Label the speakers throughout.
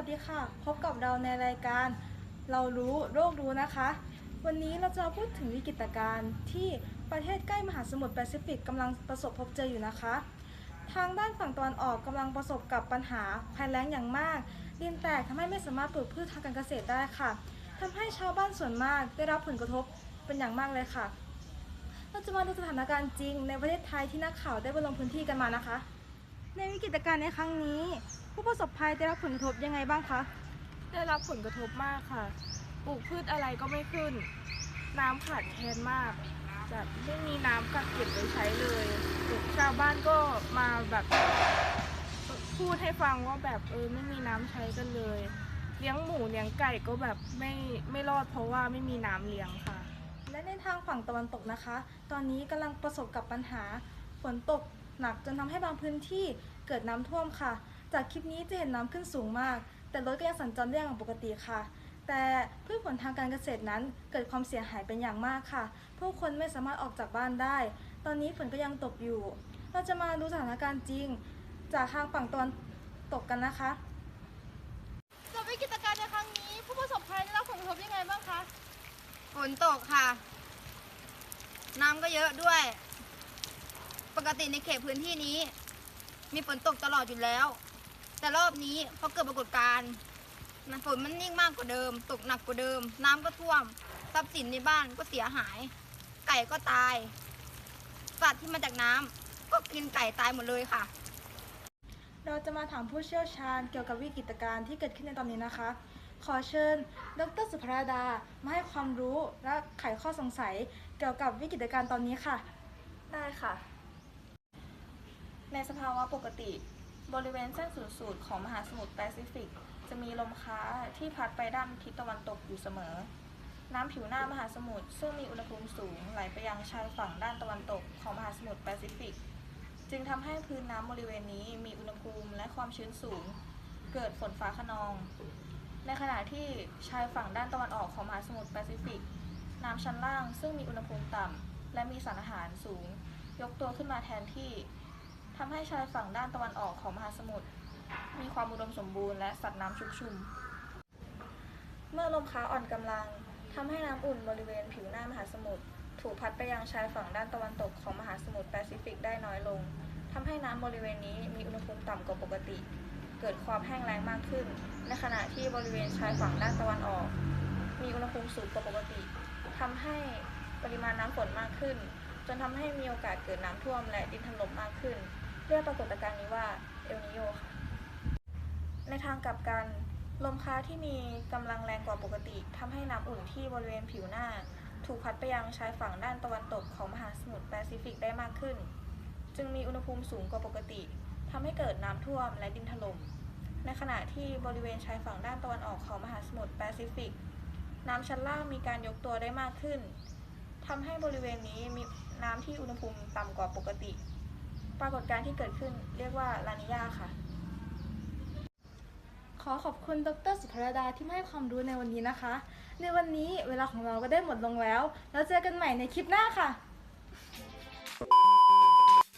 Speaker 1: วัสดีค่ะ พบกับเราในรายการ เรารู้โรครู้นะคะ วันนี้เราจะพูดถึงวิกฤตการณ์ที่ประเทศใกล้มหาสมุทรแปซิฟิกกำลังประสบพบเจออยู่นะคะ ทางด้านฝั่งตะวันออกกำลังประสบกับปัญหาภัยแล้งอย่างมาก ดินแตกทำให้ไม่สามารถปลูกพืชทางการเกษตรได้ค่ะทำให้ชาวบ้านส่วนมากได้รับผลกระทบเป็นอย่างมากเลยค่ะ เราจะมาดูสถานการณ์จริงในประเทศไทยที่นักข่าวได้ไปลงพื้นที่กันมานะคะ ในวิกฤตการณ์ในครั้งนี้ ผู้ประสบภัยได้รับผลกระทบยังไงบ้างคะ
Speaker 2: ได้รับผลกระทบมากค่ะ ปลูกพืชอะไรก็ไม่ขึ้น น้ำขาดแคลนมากแบบไม่มีน้ำกักเก็บไว้ใช้เลยชาวบ้านก็มาแบบพูดให้ฟังว่าแบบเออไม่มีน้ำใช้กันเลย เลี้ยงหมูเลี้ยงไก่ก็แบบไม่ไม่รอดเพราะว่าไม่มีน้ำเลี้ยงค่ะ
Speaker 1: และในทางฝั่งตะวันตกนะคะ ตอนนี้กำลังประสบกับปัญหาฝนตก หนักจนทำให้บางพื้นที่เกิดน้ำท่วมค่ะ จากคลิปนี้จะเห็นน้ำขึ้นสูงมาก แต่รถก็ยังสัญจรได้อย่างปกติค่ะ แต่พืชผลทางการเกษตรนั้นเกิดความเสียหายเป็นอย่างมากค่ะ ผู้คนไม่สามารถออกจากบ้านได้ ตอนนี้ฝนก็ยังตกอยู่ เราจะมาดูสถานการณ์จริง จากทางฝั่งตะวันตกกันนะคะจากวิกฤตการณ์ในครั้งนี้ ผู้ประสบภัยได้รับผลกระทบยังไงบ้างคะ
Speaker 3: ฝนตกค่ะ น้ำก็เยอะด้วย ปกติในเขตพื้นที่นี้ มีฝนตกตลอดอยู่แล้ว แต่รอบนี้พอเกิดปรากฏการณ์ฝนมันนิ่งมากกว่าเดิม ตกหนักกว่าเดิม น้ำก็ท่วม ทรัพย์สินในบ้านก็เสียหาย ไก่ก็ตาย สัตว์ที่มาจากน้ำก็กินไก่ตายหมดเลยค่ะ
Speaker 1: เราจะมาถามผู้เชี่ยวชาญเกี่ยวกับวิกฤตการณ์ที่เกิดขึ้นในตอนนี้นะคะ ขอเชิญ ดรสุภราดา มาให้ความรู้และไขข้อสงสัยเกี่ยวกับวิกฤตการณ์ตอนนี้ค่ะ
Speaker 2: ได้ค่ะ ในสภาวะปกติ บริเวณเส้นศูนย์สูตรของมหาสมุทรแปซิฟิก จะมีลมค้าที่พัดไปด้านทิศตะวันตกอยู่เสมอ น้ำผิวหน้ามหาสมุทรซึ่งมีอุณหภูมิสูงไหลไปยังชายฝั่งด้านตะวันตกของมหาสมุทรแปซิฟิก จึงทำให้พื้นน้ำบริเวณนี้มีอุณหภูมิและความชื้นสูง เกิดฝนฟ้าขนอง ในขณะที่ชายฝั่งด้านตะวันออกของมหาสมุทรแปซิฟิก น้ำชั้นล่างซึ่งมีอุณหภูมิต่ำและมีสารอาหารสูง ยกตัวขึ้นมาแทนที่ ทำให้ชายฝั่งด้านตะวันออกของมหาสมุทรมีความอุดมสมบูรณ์และสัตว์น้ำชุกชุม เมื่อลมค้าอ่อนกำลังทำให้น้ำอุ่นบริเวณผิวหน้ามหาสมุทรถูกพัดไปยังชายฝั่งด้านตะวันตกของมหาสมุทรแปซิฟิกได้น้อยลงทำให้น้ำบริเวณนี้มีอุณหภูมิต่ำกว่าปกติ เกิดความแห้งแล้งมากขึ้น ในขณะที่บริเวณชายฝั่งด้านตะวันออก มีอุณหภูมิสูงกว่าปกติทำให้ปริมาณน้ำฝนมากขึ้น จนทำให้มีโอกาสเกิดน้ำท่วมและดินถล่มมากขึ้น เรียกปรากฏการณ์นี้ว่าเอลนิโยค่ะ ในทางกลับกัน ลมค้าที่มีกำลังแรงกว่าปกติทำให้น้ำอุ่นที่บริเวณผิวหน้า ถูกพัดไปยังชายฝั่งด้านตะวันตกของมหาสมุทรแปซิฟิกได้มากขึ้น จึงมีอุณหภูมิสูงกว่าปกติทำให้เกิดน้ำท่วมและดินถล่มในขณะที่บริเวณชายฝั่งด้านตะวันออกของมหาสมุทรแปซิฟิก น้ำชั้นล่างมีการยกตัวได้มากขึ้นทำให้บริเวณนี้มีน้ำที่อุณหภูมิต่ำกว่าปกติ ปรากฏการณ์ที่เกิดขึ้นเรียกว่าลานิญาค่ะ
Speaker 1: ขอขอบคุณดรสุภราดาที่มาให้ความรู้ในวันนี้นะคะ ในวันนี้เวลาของเราก็ได้หมดลงแล้ว แล้วเจอกันใหม่ในคลิปหน้าค่ะ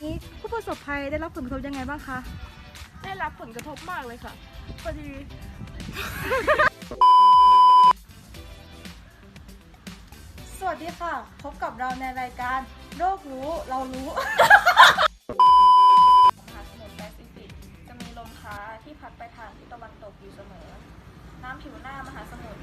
Speaker 1: นี้ผู้ประสบภัยได้รับผลกระทบยังไงบ้างคะ
Speaker 2: ได้รับผลกระทบมากเลยค่ะพอดี
Speaker 1: สวัสดีค่ะ พบกับเราในรายการ โรครู้เรารู้
Speaker 2: ตกอยู่เสมอ น้ำผิวหน้ามหาสมุทร